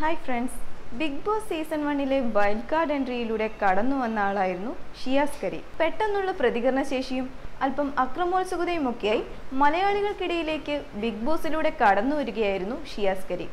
Hi friends Bigg Boss season വണ്ണിലെ wild card എൻട്രിയിലൂടെ കടന്നു വന്ന ആളായിരുന്നു ഷിയാസ് കരി. പെട്ടെന്നുള്ള പ്രതികരണ ശേഷിയും അല്പം അക്രമോത്സുകതയുമൊക്കെയായി മലയാളികൾക്കിടയിലേക്ക് ബിഗ് ബോസിലൂടെ കടന്നു വരികയായിരുന്നു ഷിയാസ് കരി.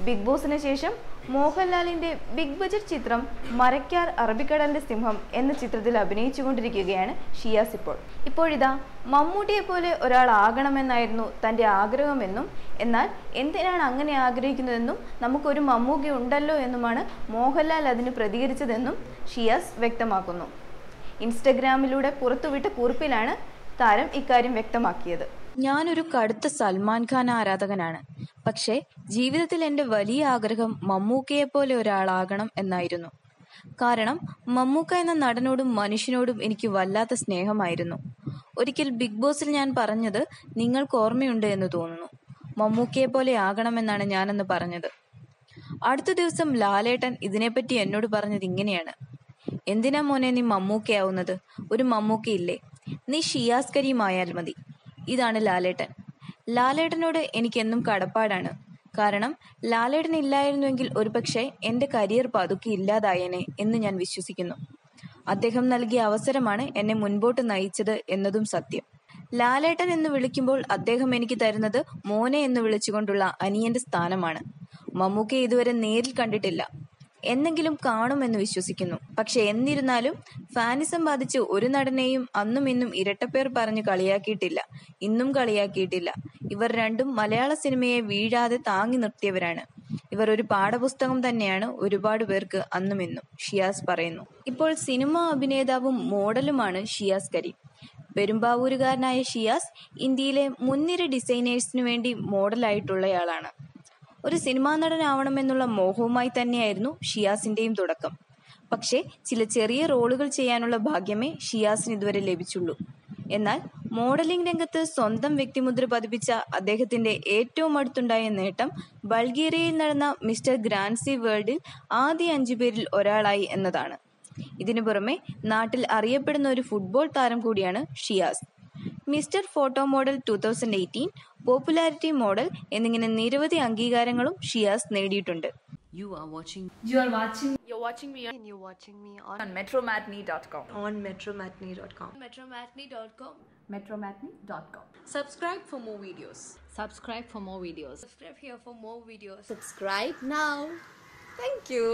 ബിഗ് ബോസിന് ശേഷം മോഹൻലാലിന്റെ ബിഗ് ബജറ്റ് ചിത്രം മരക്കാർ അറബിക്കടലിന്റെ സിംഹം എന്ന ചിത്രത്തിൽ അഭിനയിച്ചുകൊണ്ടിരിക്കുകയാണ് ഷിയാസ് ഇപ്പോൾ. ഇപ്പോഴിതാ മമ്മൂട്ടിയെ പോലെ ഒരാൾ ഒരാളാകണമെന്നായിരുന്നു തന്റെ ആഗ്രഹമെന്നും എന്നാൽ എന്തിനാണ് അങ്ങനെ ആഗ്രഹിക്കുന്നതെന്നും നമുക്കൊരു മമ്മൂക്കി ഉണ്ടല്ലോ എന്നുമാണ് മോഹൻലാൽ അതിന് പ്രതികരിച്ചതെന്നും ഷിയാസ് വ്യക്തമാക്കുന്നു. ഇൻസ്റ്റഗ്രാമിലൂടെ പുറത്തുവിട്ട കുറിപ്പിലാണ് താരം ഇക്കാര്യം വ്യക്തമാക്കിയത്. ഞാനൊരു കടുത്ത സൽമാൻ ഖാൻ ആരാധകനാണ്. പക്ഷേ ജീവിതത്തിൽ എന്റെ വലിയ ആഗ്രഹം മമ്മൂക്കയെ പോലെ ഒരാളാകണം എന്നായിരുന്നു. കാരണം മമ്മൂക്ക എന്ന നടനോടും മനുഷ്യനോടും എനിക്ക് വല്ലാത്ത സ്നേഹമായിരുന്നു. ഒരിക്കൽ ബിഗ് ബോസിൽ ഞാൻ പറഞ്ഞത് നിങ്ങൾക്ക് ഓർമ്മയുണ്ട് എന്ന് തോന്നുന്നു. മമ്മൂക്കയെ പോലെ ആകണമെന്നാണ് ഞാനെന്ന് പറഞ്ഞത്. അടുത്ത ദിവസം ലാലേട്ടൻ ഇതിനെപ്പറ്റി എന്നോട് പറഞ്ഞത് ഇങ്ങനെയാണ്. എന്തിനാ മോനെ നീ മമ്മൂക്കയാവുന്നത്? ഒരു മമ്മൂക്കയില്ലേ? നീ ഷിയാസ്കരിയുമായാൽ മതി. ഇതാണ് ലാലേട്ടൻ. ലാലേട്ടനോട് എനിക്കെന്നും കടപ്പാടാണ്. കാരണം ലാലേട്ടൻ ഇല്ലായിരുന്നുവെങ്കിൽ ഒരുപക്ഷെ എന്റെ കരിയർ പതുക്കെ ഇല്ലാതായേനെ എന്ന് ഞാൻ വിശ്വസിക്കുന്നു. അദ്ദേഹം നൽകിയ അവസരമാണ് എന്നെ മുൻപോട്ട് നയിച്ചത് എന്നതും സത്യം. ലാലേട്ടൻ എന്ന് വിളിക്കുമ്പോൾ അദ്ദേഹം എനിക്ക് തരുന്നത് മോനെ എന്ന് വിളിച്ചുകൊണ്ടുള്ള അനിയന്റെ സ്ഥാനമാണ്. മമ്മൂക്കയെ ഇതുവരെ നേരിൽ കണ്ടിട്ടില്ല. എന്നെങ്കിലും കാണുമെന്ന് വിശ്വസിക്കുന്നു. പക്ഷെ എന്നിരുന്നാലും ഫാനിസം ബാധിച്ച് ഒരു നടനെയും അന്നും ഇന്നും ഇരട്ടപ്പേർ പറഞ്ഞു കളിയാക്കിയിട്ടില്ല. ഇന്നും കളിയാക്കിയിട്ടില്ല. ഇവർ രണ്ടും മലയാള സിനിമയെ വീഴാതെ താങ്ങി നിർത്തിയവരാണ്. ഇവർ ഒരു പാഠപുസ്തകം തന്നെയാണ് ഒരുപാട് പേർക്ക് അന്നും ഇന്നും ഷിയാസ് പറയുന്നു. ഇപ്പോൾ സിനിമ അഭിനേതാവും മോഡലുമാണ് ഷിയാസ് കരീം. പെരുമ്പാവൂരുകാരനായ ഷിയാസ് ഇന്ത്യയിലെ മുൻനിര ഡിസൈനേഴ്സിനു വേണ്ടി മോഡലായിട്ടുള്ളയാളാണ്. ഒരു സിനിമാ നടനാവണമെന്നുള്ള മോഹവുമായി തന്നെയായിരുന്നു ഷിയാസിന്റെയും തുടക്കം. പക്ഷേ ചില ചെറിയ റോളുകൾ ചെയ്യാനുള്ള ഭാഗ്യമേ ഷിയാസിന് ഇതുവരെ ലഭിച്ചുള്ളൂ. എന്നാൽ മോഡലിംഗ് രംഗത്ത് സ്വന്തം വ്യക്തിമുദ്ര പതിപ്പിച്ച അദ്ദേഹത്തിന്റെ ഏറ്റവും അടുത്തുണ്ടായ നേട്ടം ബൾഗേറിയയിൽ നടന്ന മിസ്റ്റർ ഗ്രാൻസി വേൾഡിൽ ആദ്യ അഞ്ചു പേരിൽ ഒരാളായി എന്നതാണ്. ഇതിനു പുറമെ നാട്ടിൽ അറിയപ്പെടുന്ന ഒരു ഫുട്ബോൾ താരം കൂടിയാണ് Shiyas. Mister photo model two thousand eighteen popularity model എന്നിങ്ങനെ നിരവധി അംഗീകാരങ്ങളും ഷിയാസ് നേടിയിട്ടുണ്ട് You are watching You are watching You're watching me and you're watching me on, on metromatney.com. on metromatney.com. Metromatney.com. Metromatney.com. subscribe for more videos subscribe for more videos Subscribe here for more videos. Subscribe now. Thank you.